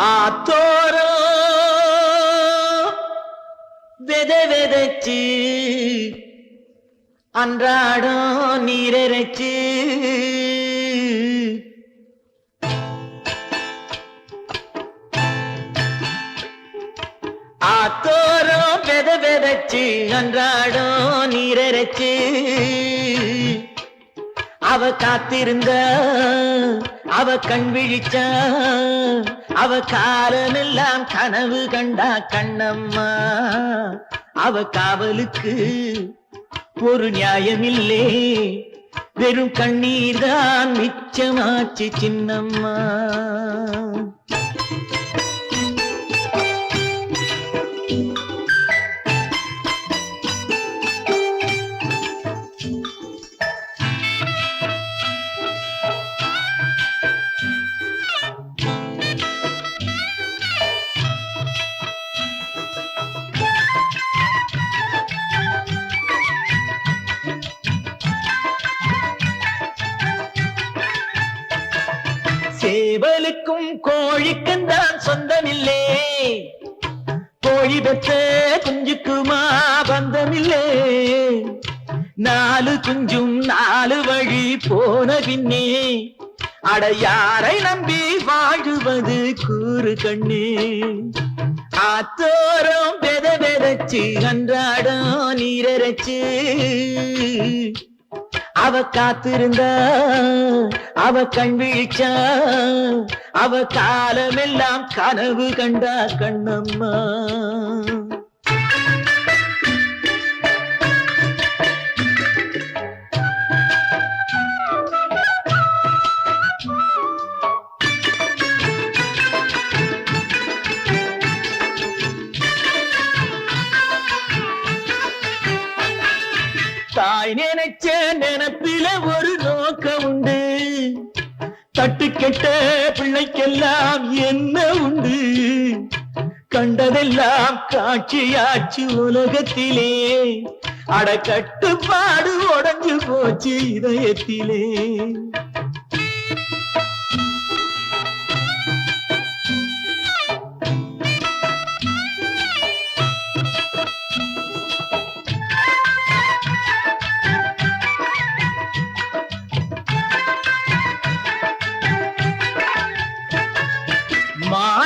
ஆத்தோரோ. வெத வெதச்சு அன்றாடம் நீரரைச்சு. ஆத்தோரோ வெத வெதச்சு அன்றாடம் நீரரைச்சு. அவ காத்திருந்த அவ கண் விழிச்சா அவ காலமெல்லாம் கனவு கண்டா கண்ணம்மா. அவ காவலுக்கு ஒரு நியாயமில்லே வெறும் கண்ணீர் தான் மிச்சமாச்சு சின்னம்மா. சேவலுக்கும் கோழிக்கும் தான் சொந்தமில்லே. கோழி பெற்ற குஞ்சுக்குமா பந்தமில்லே. நாலு குஞ்சும் நாலு வழி போன பின்னே அடையாரை நம்பி வாழுவது கூறு கண்ணே. ஆத்தோரம் பெத பெதச்சு அன்றாடம் நீரச்சு அவ காத்திருந்த அவ கண் விழிச்சா அவ காலமெல்லாம் கனவு கண்டா கண்ணம்மா. தாய் நினைச்ச நினைப்பில ஒரு நோக்கம் உண்டு. தட்டு கெட்ட பிள்ளைக்கெல்லாம் என்ன உண்டு? கண்டதெல்லாம் காட்சியாச்சு உலகத்திலே. அட கட்டுப்பாடு உடைஞ்சு போச்சு இதயத்திலே.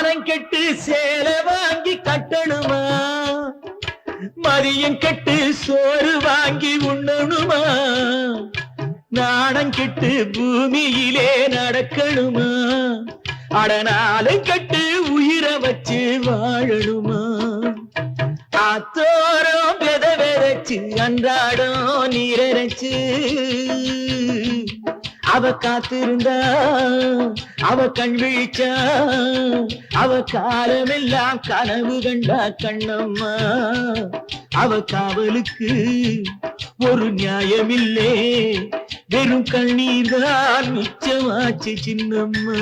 மானம் கெட்டு சேலை வாங்கி கட்டணுமா? மதியம் கெட்டு சோறு வாங்கி உண்ணணுமா? நாணம் கெட்டு பூமியிலே நடக்கணுமா? அடனாலும் கட்டு உயிரை வச்சு வாழணுமா? ஆத்தோரம் வெத வெதச்சு அன்றாடம் நீரச்சு அவ காத்திருந்தா அவ கண் விழிச்சா அவ காலமெல்லாம் கனவு கண்டா கண்ணம்மா. அவ காவலுக்கு ஒரு நியாயமில்லே வெறும் கண்ணீர் தான் மிச்சமாச்சு சின்னம்மா.